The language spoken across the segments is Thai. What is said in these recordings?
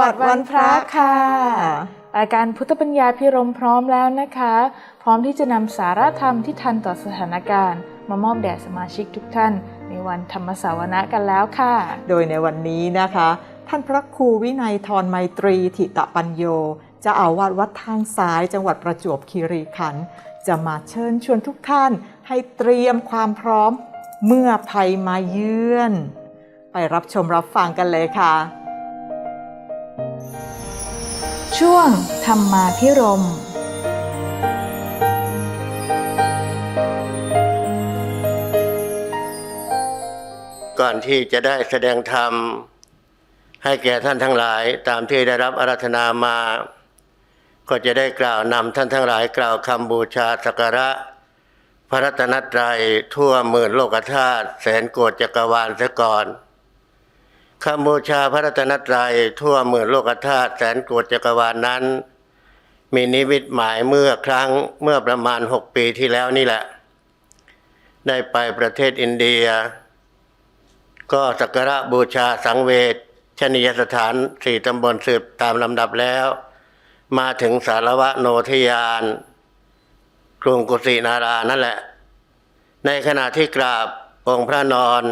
วัสดิ์วันพระค่ะรายการพุทธปัญญาพิรมพร้อมแล้วนะคะ พร้อมที่จะนำสาระธรรมที่ทันต่อสถานการณ์ มามอบแด่สมาชิกทุกท่าน ในวันธรรมสาวนะกันแล้วค่ะ โดยในวันนี้นะคะ ท่านพระครูวินัยทรไมตรีถิตปัญโยเจะอาวาสวัดทางซ้ายจังหวัดประจวบคีรีขันธ์จะมาเชิญชวนทุกท่านให้เตรียมความพร้อมเมื่อภัยมาเยือน ไปรับชมรับฟังกันเลยค่ะ ช่วงธรรมาพิรมก่อนที่จะได้แสดงธรรม ให้แก่ท่านทั้งหลายตามที่ได้รับอาราธนามา ก็จะได้กล่าวนำท่านทั้งหลายกล่าวคำบูชาสักการะ พระรัตนตรัยทั่วหมื่นโลกธาตุแสนโกฏจักรวาลเสียก่อน คำบูชาพระรัตนตรัยทั่วหมื่นโลกธาตุแสนโกฏจักรวาลนั้น มีนิมิตหมายเมื่อครั้งเมื่อประมาณหกปีที่แล้วนี่แหละ ได้ไปประเทศอินเดีย ก็สักการะบูชาสังเวชชนียสถานสี่ตำบลสืบตามลำดับแล้ว มาถึงสารวะโนทยานกรุงกุสินารานั่นแหละ ในขณะที่กราบองค์พระนอน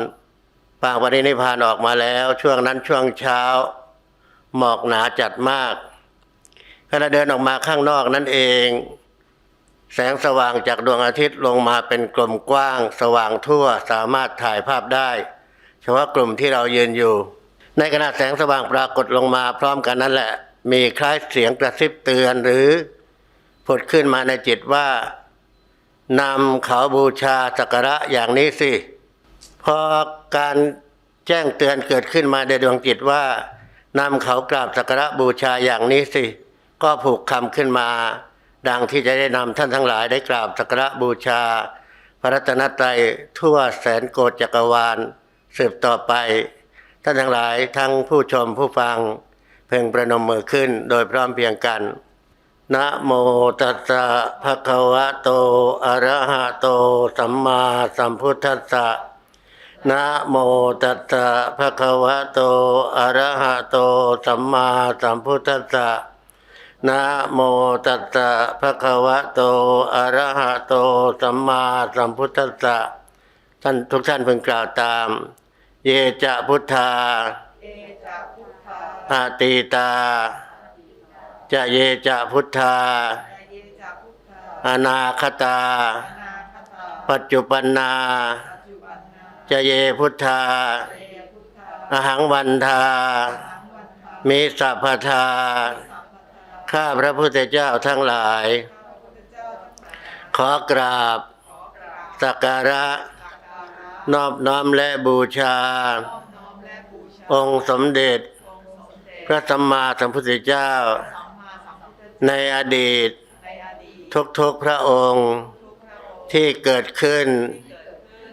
ปางปรินิพานออกมาแล้ว ช่วงนั้นช่วงเช้า หมอกหนาจัดมากขณะเดินออกมาข้างนอกนั่นเอง แสงสว่างจากดวงอาทิตย์ลงมาเป็นกลมกว้าง สว่างทั่วสามารถถ่ายภาพได้ เฉพาะกลุ่มที่เรายืนอยู่ ในขณะแสงสว่างปรากฏลงมาพร้อมกันนั่นแหละ มีคล้ายเสียงกระซิบเตือนหรือผุดขึ้นมาในจิตว่านำเขาบูชาสักการะอย่างนี้สิ พอการแจ้งเตือนเกิดขึ้นมาในดวงจิตว่านำเขากราบสักการะบูชาอย่างนี้สิ ก็ผูกคำขึ้นมา ดังที่จะได้นำท่านทั้งหลายได้กราบสักการะบูชา พระรัตนตรัยทั่วแสนโกฏจักรวาลสืบต่อไป ท่านทั้งหลายทั้งผู้ชมผู้ฟัง เพ่งประนมมือขึ้นโดยพร้อมเพียงกันนะโมตัสสะภะคะวะโตอะระหะโตสัมมาสัมพุทธัสสะ นะโมตัสสะภะคะวะโตอะระหะโตสัมมาสัมพุทธัสสะนะโมตัสสะภะคะวะโตอะระหะโตสัมมาสัมพุทธัสสะท่านทุกท่านเพิ่งกล่าวตาม เยจะพุทธาอาตีตา จะเยจะพุทธา อนาคตา ปัจจุปันนา จเยพุทธาอหังวันทามิสัพพทา ข้าพระพุทธเจ้าทั้งหลาย ขอกราบ สักการะ นอบน้อมและบูชา องค์สมเด็จ พระสัมมาสัมพุทธเจ้า ในอดีต ทุกๆพระองค์ที่เกิดขึ้น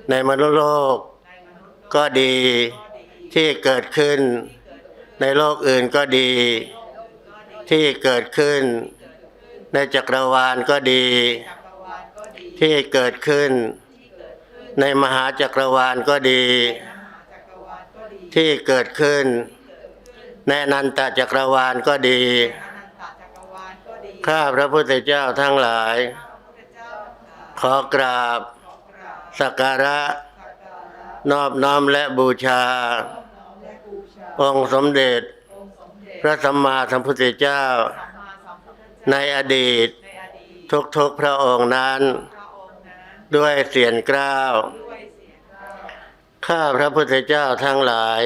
ในมนุษย์โลกก็ดีที่เกิดขึ้น ในโลกอื่นก็ดีที่เกิดขึ้น ในจักรวาลก็ดี ที่เกิดขึ้น ในมหาจักรวาลก็ดี ที่เกิดขึ้น ในอนันตจักรวาลก็ดีข้าพระพุทธเจ้าทั้งหลาย ขอกราบ สักการะ นอบน้อมและบูชา องค์สมเด็จ พระสัมมาสัมพุทธเจ้า ในอดีต ทุกๆพระองค์นั้น ด้วยเสียงกล้าว ข้าพระพุทธเจ้าทั้งหลาย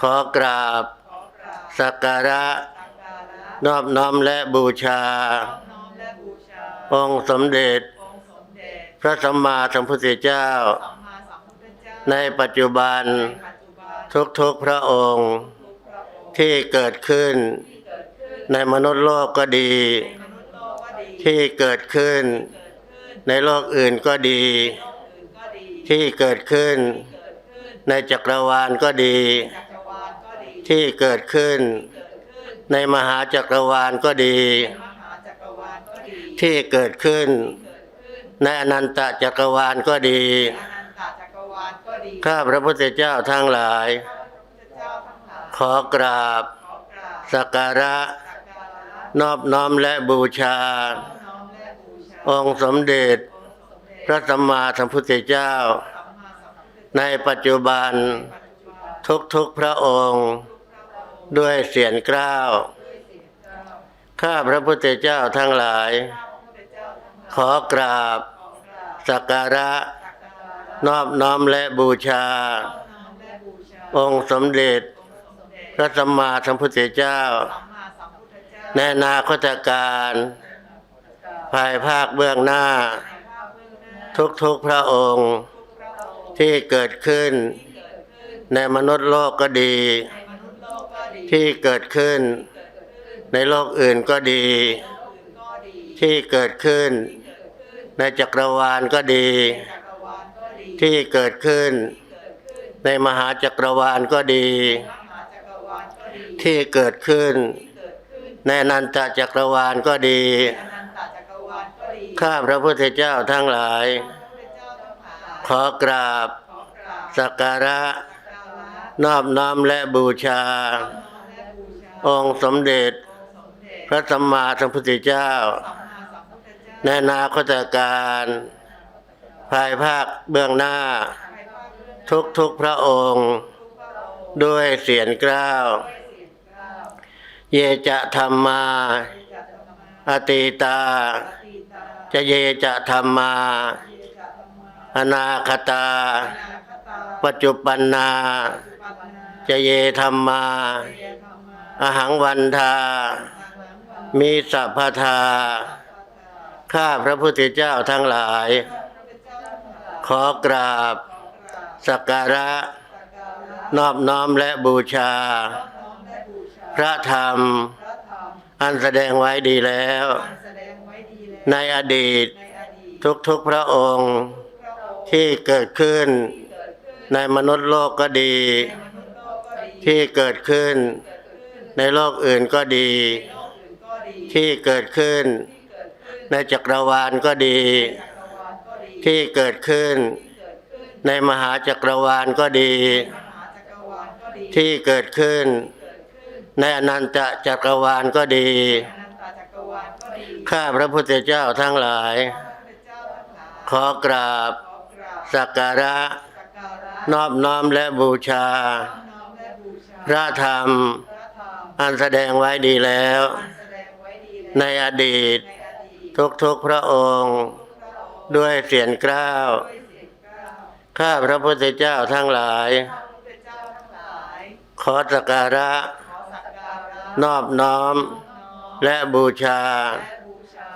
ขอกราบ สักการะ นอบน้อมและบูชา องค์สมเด็จพ ระสัมมาสัมพุทธเจ้า ในปัจจุบันทุกๆพระองค์ที่เกิดขึ้น ในมนุษย์โลกก็ดี ที่เกิดขึ้น ในโลกอื่นก็ดี ที่เกิดขึ้น ในจักรวาลก็ดี ที่เกิดขึ้น ในมหาจักรวาลก็ดี ที่เกิดขึ้น ในอนันตจักรวาลก็ดี ข้าพระพุทธเจ้าทั้งหลาย ขอกราบ สักการะ นอบน้อมและบูชา องค์สมเด็จ พระสัมมาสัมพุทธเจ้า ในปัจจุบันทุกๆพระองค์ ด้วยเสียงกล้าว ข้าพระพุทธเจ้าทั้งหลาย ขอกราบสักการะ นอบน้อมและบูชา องค์สมเด็จ พระสัมมาสัมพุทธเจ้า ในนาคตการ ภายภาคเบื้องหน้า ทุกๆพระองค์ที่เกิดขึ้น ในมนุษย์โลกก็ดี ที่เกิดขึ้น ในโลกอื่นก็ดี ที่เกิดขึ้น ในจักรวาลก็ดี ที่เกิดขึ้น ในมหาจักรวาลก็ดี ที่เกิดขึ้น ในอนันตจักรวาลก็ดี ข้าพระพุทธเจ้าทั้งหลาย ขอกราบสักการะนอบน้อมและบูชา องค์สมเด็จ พระสัมมาสัมพุทธเจ้า ในอนาคตการ ภายภาคเบื้องหน้า ทุกๆพระองค์ ด้วยเสียงกล้าว เยจะธรรมาอติตา จะเยจะธรรมา อนาคตา ปัจจุปันนา จะเยธรรมา อหังวันทา มีสัพพทา ข้าพระพุทธเจ้าทั้งหลาย ขอกราบ สักการะ นอบน้อมและบูชา พระธรรม อันแสดงไว้ดีแล้ว ในอดีตทุกๆพระองค์ที่เกิดขึ้นในมนุษย์โลกก็ดี ที่เกิดขึ้นในโลกอื่นก็ดี ที่เกิดขึ้น ในจักรวาลก็ดี ที่เกิดขึ้น ในมหาจักรวาลก็ดี ที่เกิดขึ้น ในอนันตจักรวาลก็ดีข้าพระพุทธเจ้าทั้งหลาย ขอกราบ สักการะ นอบน้อมและบูชา พระธรรม อันแสดงไว้ดีแล้ว ในอดีต ทุกๆพระองค์ ด้วยเสียงกล้าว ข้าพระพุทธเจ้าทั้งหลาย ขอสักการะ นอบน้อม และบูชา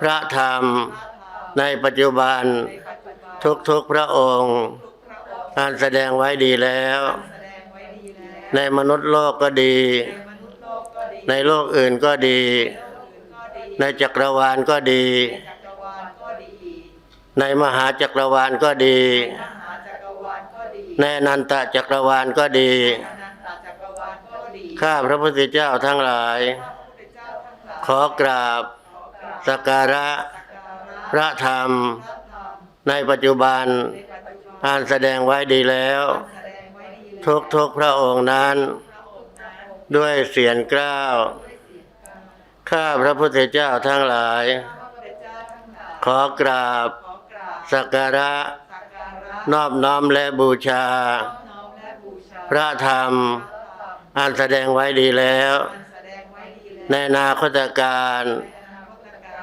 พระธรรม ในปัจจุบัน ทุกๆพระองค์อันแสดงไว้ดีแล้ว ในมนุษย์โลกก็ดี ในโลกอื่นก็ดี ในจักรวาลก็ดี ในมหาจักรวาลก็ดี ในอนันตจักรวาลก็ดี ข้าพระพุทธเจ้าทั้งหลาย ขอกราบสักการะพระธรรม ในปัจจุบันอ่านแสดงไว้ดีแล้ว ทุกทุกๆพระองค์นั้น ด้วยเสียงกล้าว ข้าพระพุทธเจ้าทั้งหลาย ขอกราบสักการะ นอบน้อมและบูชา พระธรรม อันแสดงไว้ดีแล้ว ในอนาคตการ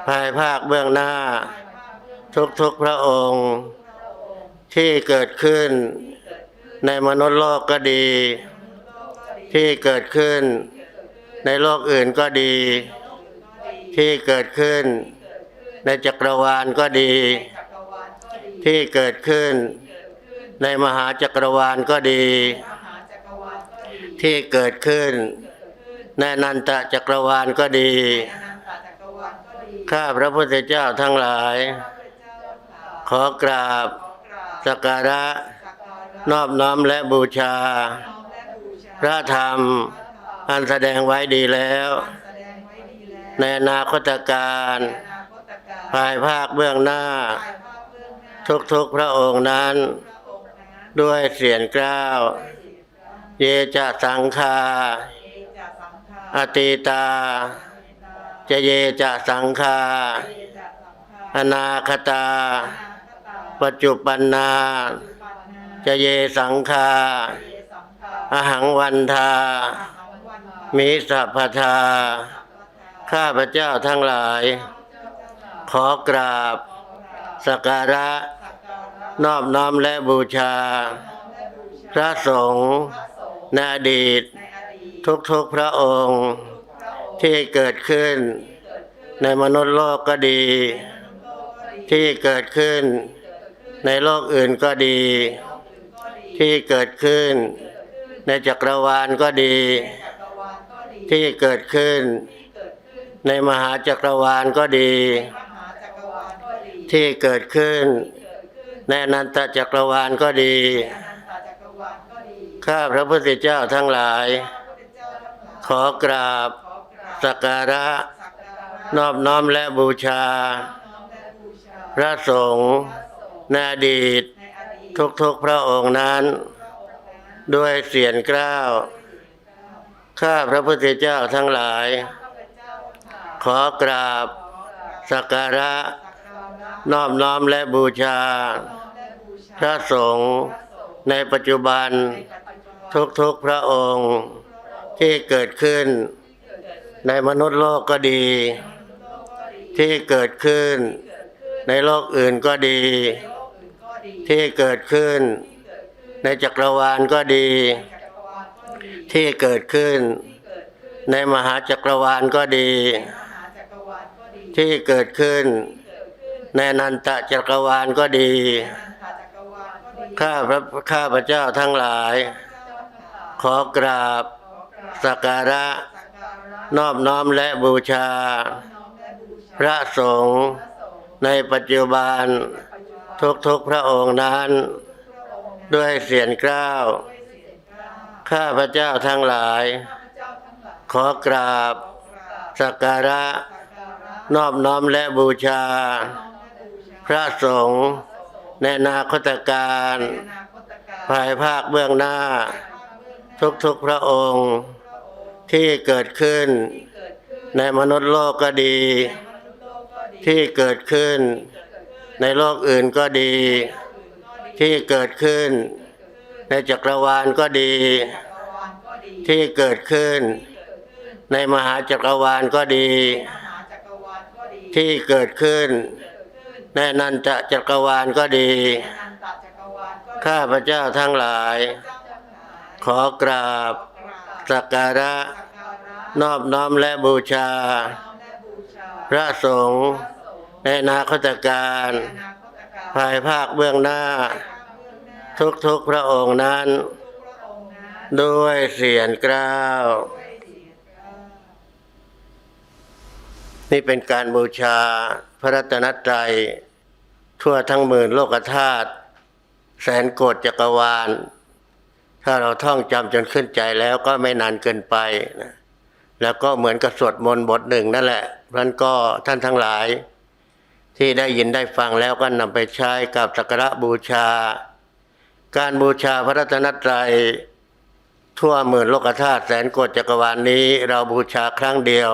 ภายภาคเบื้องหน้า ทุกๆพระองค์ ที่เกิดขึ้นในมนุษย์โลกก็ดี ที่เกิดขึ้นในโลกอื่นก็ดี ที่เกิดขึ้น ในจักรวาลก็ดี ที่เกิดขึ้น ในมหาจักรวาลก็ดี ที่เกิดขึ้น ในในอนันตจักรวาลก็ดีข้าพระพุทธเจ้าทั้งหลาย ขอกราบสักการะนอบน้อมและบูชา พระธรรมอันแสดงไว้ดีแล้ว ในอนาคตการภายภาคเบื้องหน้า ทุกๆพระองค์นั้น ด้วยเสียงกล้าว เยจะสังคาอติตา จะเยจะสังคา อนาคตา ปัจจุปันนา จะเยสังคาอหังวันทามิสัพพทา ข้าพระเจ้าทั้งหลาย ขอกราบสักการะ นอบน้อมและบูชา พระสงฆ์นอดีต ทุกๆพระองค์ ที่เกิดขึ้น ในมนุษย์โลกก็ดี ที่เกิดขึ้น ในโลกอื่นก็ดี ที่เกิดขึ้น ในจักรวาลก็ดี ที่เกิดขึ้น ในมหาจักรวาลก็ดี ที่เกิดขึ้น ในอนันตจักรวาลก็ดี ข้าพระพุทธเจ้าทั้งหลาย ขอกราบสักการะ นอบน้อมและบูชา พระสงฆ์ในอดีต ทุกๆพระองค์นั้น ด้วยเสียงกล้าว ข้าพระพุทธเจ้าทั้งหลาย ขอกราบสักการะ น้อบน้อมและบูชา พระสงฆ์ในปัจจุบันทุกๆพระองค์ที่เกิดขึ้น ในมนุษย์โลกก็ดี ที่เกิดขึ้น ในโลกอื่นก็ดี ที่เกิดขึ้น ในจักรวาลก็ดี ที่เกิดขึ้น ในมหาจักรวาลก็ดี ที่เกิดขึ้น ในอนันตจักรวาลก็ดี ข้าพระข้าพระเจ้าทั้งหลาย ขอกราบสักการะ นอบน้อมและบูชา พระสงฆ์ในปัจจุบันทุกๆพระองค์นั้น ด้วยเสียงกล้าวข้าพระเจ้าทั้งหลาย ขอกราบสักการะ นอบน้อมและบูชา พระสงฆ์ในนาคตการ ภายภาคเบื้องหน้า ทุกๆพระองค์ที่เกิดขึ้น ในมนุษย์โลกก็ดี ที่เกิดขึ้น ในโลกอื่นก็ดี ที่เกิดขึ้น ในจักรวาลก็ดี ที่เกิดขึ้น ในมหาจักรวาลก็ดี ที่เกิดขึ้นในอนันตจักรวาลก็ดี ข้าพระเจ้าทั้งหลาย ขอกราบสักการะ นอบน้อมและบูชา พระสงฆ์ในนาคตการ ภายภาคเบื้องหน้า ทุกๆพระองค์นั้น ด้วยเสียงกล้าว นี่เป็นการบูชาพระรัตนตรัย ทั่วทั้งหมื่นโลกธาตุแสนโกฏจักรวาล ถ้าเราท่องจำจนขึ้นใจแล้วก็ไม่นานเกินไปนะแล้วก็เหมือนกับสวดมนต์บทหนึ่งนั่นแหละพราะนั้นก็ท่านทั้งหลาย ที่ได้ยินได้ฟังแล้วก็นำไปใช้กับสักการะบูชา การบูชาพระรัตนตรัย ทั่วหมื่นโลกธาตุแสนโกฏจักรวาลนี้ เราบูชาครั้งเดียว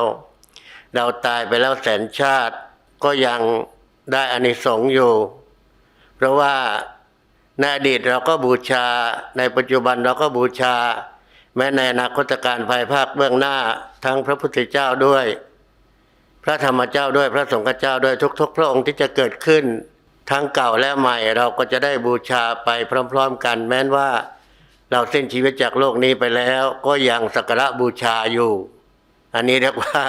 เราตายไปแล้วแสนชาติก็ยังได้อานิสงส์อยู่ เพราะว่าในอดีตเราก็บูชา ในปัจจุบันเราก็บูชา แม้ในอนาคตการภายภาคเบื้องหน้าทั้งพระพุทธเจ้าด้วย พระธรรมเจ้าด้วยพระสงฆ์เจ้าด้วยทุก ๆ พระองค์ที่จะเกิดขึ้น ทั้งเก่าและใหม่เราก็จะได้บูชาไปพร้อม ๆ กัน แม้นว่า เราเส้นชีวิตจากโลกนี้ไปแล้ว ก็ยังสักการะบูชาอยู่ อันนี้เรียกว่า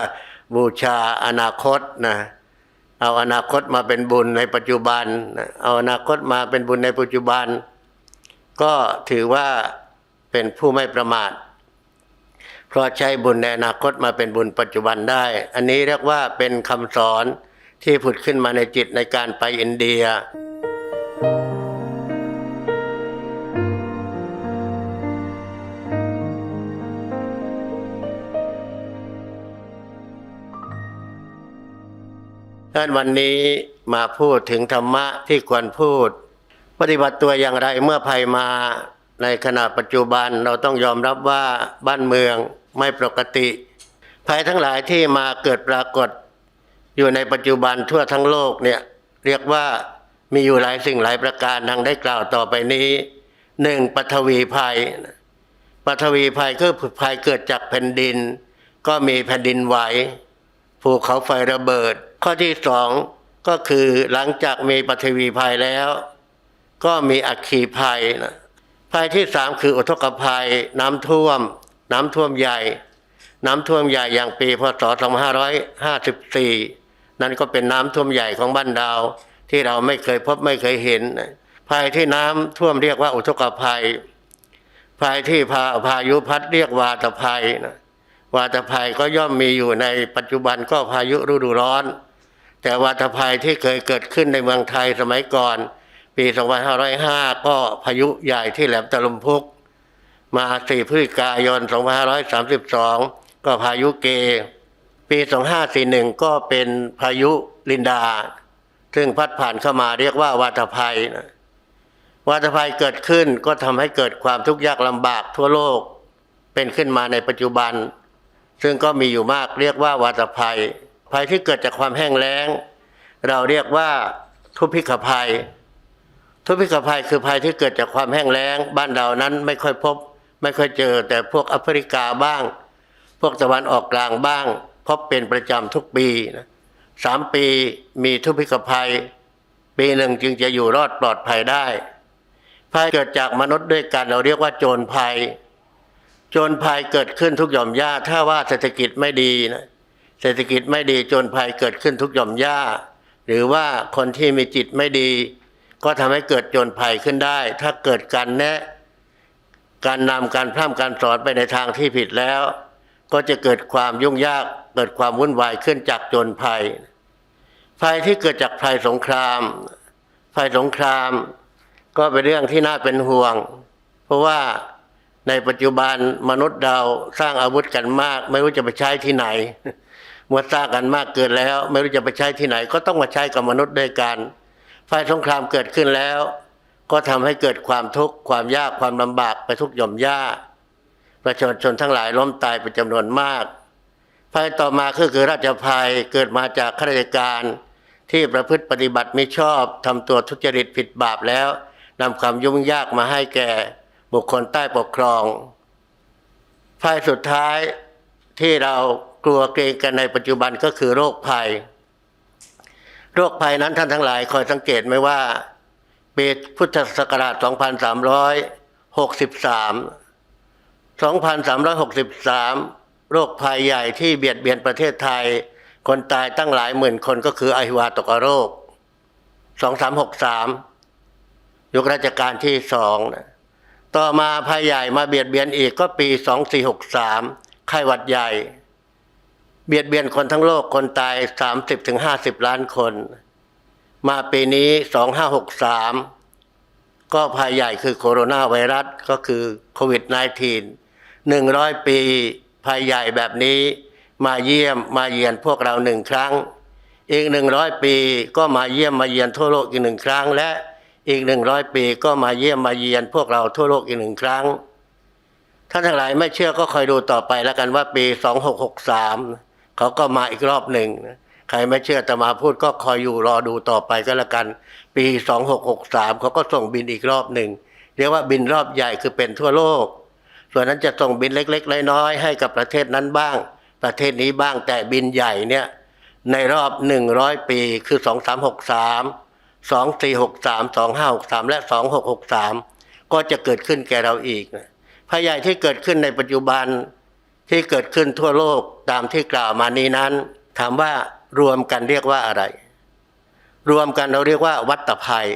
บูชาอนาคตนะเอาอนาคตมาเป็นบุญในปัจจุบัน เอาอนาคตมาเป็นบุญในปัจจุบัน ก็ถือว่าเป็นผู้ไม่ประมาท เพราะใช้บุญในอนาคตมาเป็นบุญปัจจุบันได้ อันนี้เรียกว่าเป็นคำสอนที่ผุดขึ้นมาในจิตในการไปอินเดีย ดังนั้นวันนี้มาพูดถึงธรรมะที่ควรพูด ปฏิบัติตัวอย่างไรเมื่อภัยมาในขณะปัจจุบันเราต้องยอมรับว่าบ้านเมืองไม่ปกติ ภัยทั้งหลายที่มาเกิดปรากฏ อยู่ในปัจจุบันทั่วทั้งโลกเนี่ยเรียกว่ามีอยู่หลายสิ่งหลายประการดังได้กล่าวต่อไปนี้หนึ่งปฐวีภัยปฐวีภัยก็คือภัยเกิดจากแผ่นดิน ก็มีแผ่นดินไหว ภูเขาไฟระเบิด ข้อที่สองก็คือหลังจากมีปฐวีภัยแล้ว ก็มีอัคคีภัยนะภัยที่สามคืออุทกภัย น้ำท่วม น้ำท่วมใหญ่ น้ำท่วมใหญ่อย่างปีพศ 2554 นั่นก็เป็นน้ำท่วมใหญ่ของบ้านเราที่เราไม่เคยพบไม่เคยเห็น ภัยที่น้ำท่วมเรียกว่าอุทกภัย ภัยที่พาพายุพัดเรียกวาตภัยนะ วาตภัยก็ย่อมมีอยู่ในปัจจุบันก็พายุฤดูร้อน แต่วาตภัยที่เคยเกิดขึ้นในเมืองไทยสมัยก่อน ปี 2505 ก็พายุใหญ่ที่แหลมตะลุมพุก มา4พฤศจิกายน 2532 ก็พายุเก ปี 2541 ก็เป็นพายุลินดา ซึ่งพัดผ่านเข้ามาเรียกว่าวาตภัยนะวาตภัยเกิดขึ้นก็ทำให้เกิดความทุกข์ยากลำบากทั่วโลก เป็นขึ้นมาในปัจจุบัน ซึ่งก็มีอยู่มากเรียกว่าวาตภัย ภัยที่เกิดจากความแห้งแล้ง เราเรียกว่าทุพพิกภัย ทุพพิกภัยคือภัยที่เกิดจากความแห้งแล้ง บ้านเรานั้นไม่ค่อยพบ ไม่ค่อยเจอ แต่พวกแอฟริกาบ้าง พวกตะวันออกกลางบ้าง พบเป็นประจำทุกปีนะสามปีมีทุพพิกภัย ปีหนึ่งจึงจะอยู่รอดปลอดภัยได้ภัยเกิดจากมนุษย์ด้วยกันเราเรียกว่าโจรภัย โจรภัยเกิดขึ้นทุกหย่อมหญ้า ถ้าว่าเศรษฐกิจไม่ดีนะเศรษฐกิจไม่ดีโจรภัยเกิดขึ้นทุกหย่อมหญ้า หรือว่าคนที่มีจิตไม่ดี ก็ทำให้เกิดโจรภัยขึ้นได้ ถ้าเกิดการแนะ การนำการพร่ำการสอนไปในทางที่ผิดแล้ว ก็จะเกิดความยุ่งยากเกิดความวุ่นวายขึ้นจากโจรภัย ภัยที่เกิดจากภัยสงครามภัยสงคราม ก็เป็นเรื่องที่น่าเป็นห่วง เพราะว่า ในปัจจุบันมนุษย์เราสร้างอาวุธกันมาก ไม่รู้จะไปใช้ที่ไหนเมื่อสร้างกันมากเกินแล้ว ไม่รู้จะไปใช้ที่ไหน ก็ต้องมาใช้กับมนุษย์ด้วยกันภัยสงครามเกิดขึ้นแล้ว ก็ทำให้เกิดความทุกข์ความยากความลำบากไปทุกหย่อมย่าประชาชนทั้งหลายล้มตายเป็นจำนวนมากภัยต่อมาก็คือราชภัยเกิดมาจากข้าราชการที่ประพฤติปฏิบัติไม่ชอบทำตัวทุจริตผิดบาปแล้วนำความยุ่งยากมาให้แก่ บุคคลใต้ปกครองภัยสุดท้ายที่เรากลัวเกรงกันในปัจจุบันก็คือโรคภัย โรคภัยนั้นท่านทั้งหลายคอยสังเกตไหมว่าปีพุทธศักราช 2363 2363 โรคภัยใหญ่ที่เบียดเบียนประเทศไทย คนตายตั้งหลายหมื่นคนก็คืออหิวาตกโรค 2363 ยุคราชการที่สองนะ ต่อมาภัยใหญ่มาเบียดเบียนอีกก็ปี 2463 ไข้หวัดใหญ่ เบียดเบียนคนทั้งโลกคนตาย 30-50 ล้านคน มาปีนี้ 2563 ก็ภัยใหญ่คือโคโรนาไวรัสก็คือโควิด -19 100 ปีภัยใหญ่แบบนี้มาเยี่ยมมาเยียนพวกเราหนึ่งครั้ง อีก 100 ปีก็มาเยี่ยมมาเยียนทั่วโลกอีกหนึ่งครั้งและ อีก100ปีก็มาเยี่ยมมาเยียนพวกเราทั่วโลกอีกหนึ่งครั้งท่านทั้งหลายไม่เชื่อก็คอยดูต่อไปแล้วกันว่าปี2663เขาก็มาอีกรอบหนึ่งใครไม่เชื่อแต่มาพูดก็คอยอยู่รอดูต่อไปก็แล้วกัน ปี2663เขาก็ส่งบินอีกรอบหนึ่งเรียกว่าบินรอบใหญ่คือเป็นทั่วโลก ส่วนนั้นจะส่งบินเล็กๆน้อยๆให้กับประเทศนั้นบ้าง ประเทศนี้บ้างแต่บินใหญ่เนี่ยในรอบ100ปีคือ 2363 2463 2563และ2663ก็จะเกิดขึ้นแก่เราอีกนะภัยใหญ่ที่เกิดขึ้นในปัจจุบันที่เกิดขึ้นทั่วโลกตามที่กล่าวมานี้นั้น ถามว่ารวมกันเรียกว่าอะไร รวมกันเราเรียกว่า วัตภัย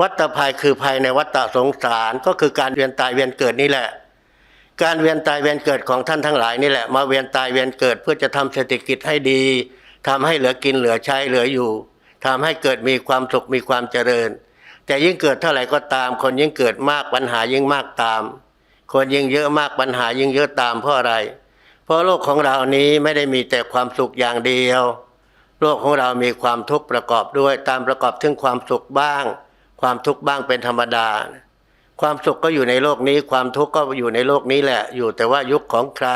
วัตภัยคือภัยในวัฏสงสารก็คือการเวียนตายเวียนเกิดนี่แหละ การเวียนตายเวียนเกิดของท่านทั้งหลายนี่แหละ มาเวียนตายเวียนเกิดเพื่อจะทำเศรษฐกิจให้ดีทำให้เหลือกินเหลือใช้เหลืออยู่ ทำให้เกิดมีความสุขมีความเจริญ แต่ยิ่งเกิดเท่าไหร่ก็ตาม คนยิ่งเกิดมากปัญหายิ่งมากตาม คนยิ่งเยอะมากปัญหายิ่งเยอะตามเพราะอะไร เพราะโลกของเรานี้ไม่ได้มีแต่ความสุขอย่างเดียว โลกของเรามีความทุกข์ประกอบด้วยตามประกอบถึงความสุขบ้าง ความทุกข์บ้างเป็นธรรมดา ความสุขก็อยู่ในโลกนี้ ความทุกข์ก็อยู่ในโลกนี้แหละ อยู่แต่ว่ายุคของใคร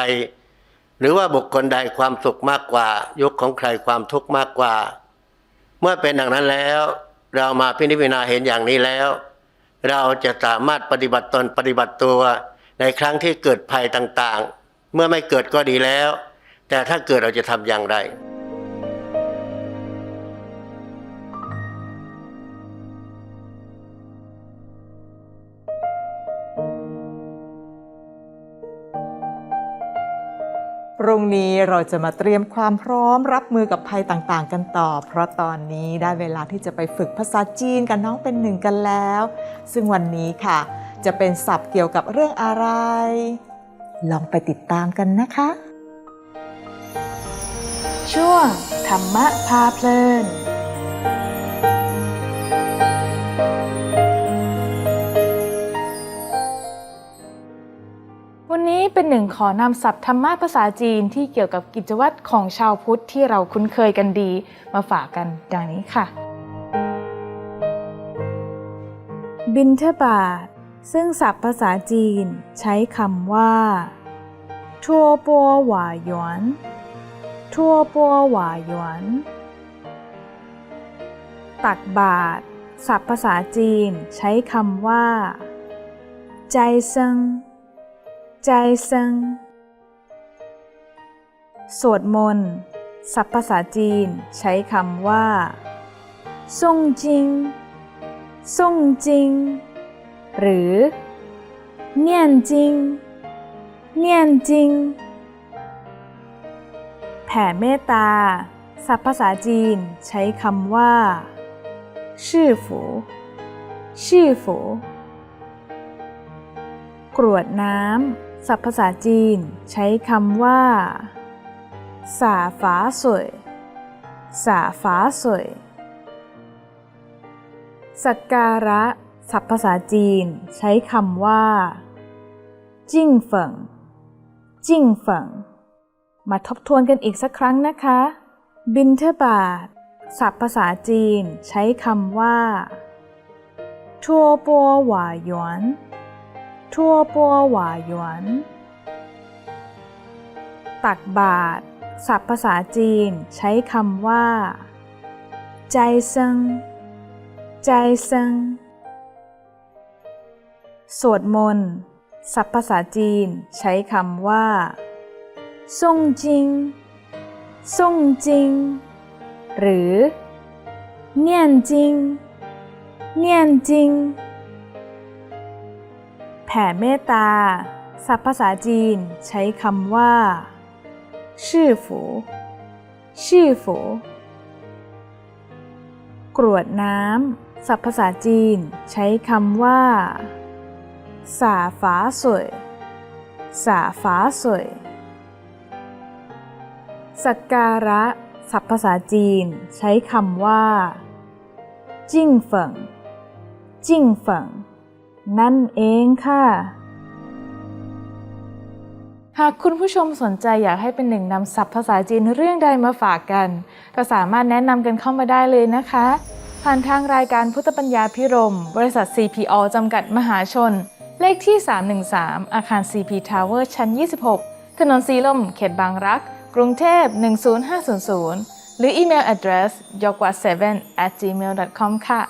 หรือว่าบุคคลใดความสุขมากกว่า ยุคของใครความทุกข์มากกว่า เมื่อเป็นดังนั้นแล้ว เรามาพินิจพิจารณาเห็นอย่างนี้แล้ว เราจะสามารถปฏิบัติตนปฏิบัติตัวในครั้งที่เกิดภัยต่างๆ เมื่อไม่เกิดก็ดีแล้ว แต่ถ้าเกิดเราจะทำอย่างไร พรุ่งนี้เราจะมาเตรียมความพร้อมรับมือกับภัยต่างๆ กันต่อ เพราะตอนนี้ได้เวลาที่จะไปฝึกภาษาจีนกับน้องเป็นหนึ่งกันแล้ว ซึ่งวันนี้ค่ะ จะเป็นศัพท์เกี่ยวกับเรื่องอะไร ลองไปติดตามกันนะคะ ช่วงธรรมะพาเพลิน วันนี้เป็นหนึ่งขอนำศัพท์ธรรมะภาษาจีนที่เกี่ยวกับกิจวัตรของชาวพุทธที่เราคุ้นเคยกันดี มาฝากกันดังนี้ค่ะ บินเทบาท ซึ่งศัพท์ภาษาจีนใช้คำว่า ทั่วปัวหวาหยวน ทั่วปัวหวาหยวน ตักบาท ศัพท์ภาษาจีนใช้คำว่า ใจเซิง ใจซิงสวดมนต์ ศัพท์ภาษาจีนใช้คำว่าซ่งจิงซ่งจิง หรือเนียนจิงเนียนจิง แผ่เมตตา ศัพท์ภาษาจีนใช้คำว่าชื่อฝูชื่อฝูกรวดน้ำ ศัพท์ภาษาจีน ใช้คำว่าสาฝาสวยสาฝาสวยสักการะ ศัพท์ภาษาจีน ใช้คำว่า จิ้งเฟิงจิ้งเฟิงมาทบทวนกันอีกสักครั้งนะคะ บินเทบาทศัพท์ภาษาจีน ใช้คำว่าทัวปัวหวาหยวน ทั่วปัวหวาหยวน ตักบาทศัพท์ภาษาจีนใช้คำว่า ใจเซิง ใจเซิง สวดมนต์ศัพท์ภาษาจีนใช้คำว่าซ่งจิงซ่งจิง หรือ เนียนจิง เนียนจิง แผ่เมตตา ศัพท์ภาษาจีนใช้คำว่าชื่อฝูชื่อฝูกรวดน้ำศัพท์ภาษาจีนใช้คำว่าสาฝาสวยสาฝาสวยสักการะศัพท์ภาษาจีนใช้คำว่าจิ้งเฟิงจิ้งเฟิง นั่นเองค่ะ หากคุณผู้ชมสนใจอยากให้เป็นหนึ่งนำศัพท์ภาษาจีนเรื่องใดมาฝากกัน ก็สามารถแนะนำกันเข้ามาได้เลยนะคะ ผ่านทางรายการพุทธปัญญาพิรม บริษัท CPO จำกัดมหาชน เลขที่ 313 อาคาร CP Tower ชั้น 26 ถนนสีลม เขตบางรัก กรุงเทพ 10500 หรืออีเมล address y o k w a 7 at gmail.com ค่ะ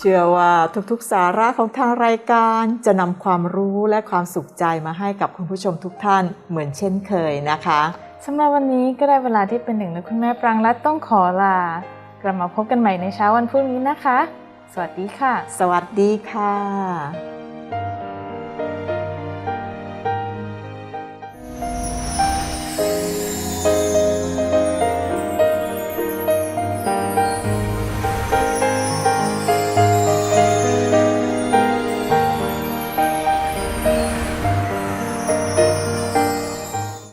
เชื่อว่าทุกๆสาระของทางรายการจะนำความรู้และความสุขใจมาให้กับคุณผู้ชมทุกท่านเหมือนเช่นเคยนะคะสำหรับวันนี้ก็ได้เวลาที่เป็นหนึ่งและคุณแม่ปรางรัตน์ต้องขอลากลับมาพบกันใหม่ในเช้าวันพรุ่งนี้นะคะ สวัสดีค่ะ สวัสดีค่ะ